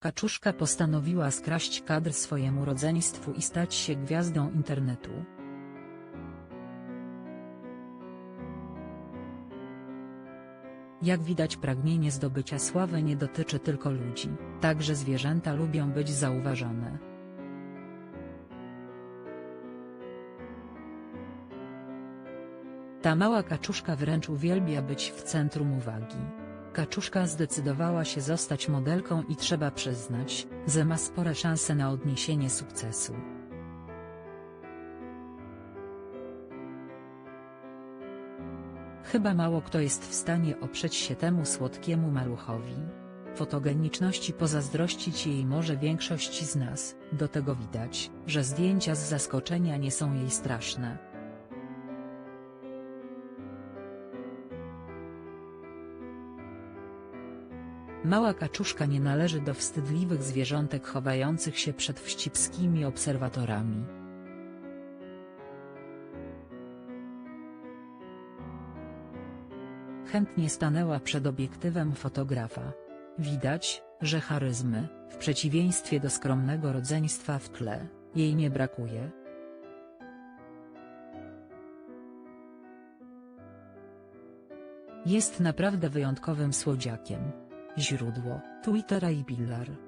Kaczuszka postanowiła skraść kadr swojemu rodzeństwu i stać się gwiazdą internetu. Jak widać pragnienie zdobycia sławy nie dotyczy tylko ludzi, także zwierzęta lubią być zauważane. Ta mała kaczuszka wręcz uwielbia być w centrum uwagi. Kaczuszka zdecydowała się zostać modelką i trzeba przyznać, że ma spore szanse na odniesienie sukcesu. Chyba mało kto jest w stanie oprzeć się temu słodkiemu maluchowi. Fotogeniczności pozazdrościć jej może większość z nas, do tego widać, że zdjęcia z zaskoczenia nie są jej straszne. Mała kaczuszka nie należy do wstydliwych zwierzątek chowających się przed wścibskimi obserwatorami. Chętnie stanęła przed obiektywem fotografa. Widać, że charyzmy, w przeciwieństwie do skromnego rodzeństwa w tle, jej nie brakuje. Jest naprawdę wyjątkowym słodziakiem. Źródło: Twittera i Pillar.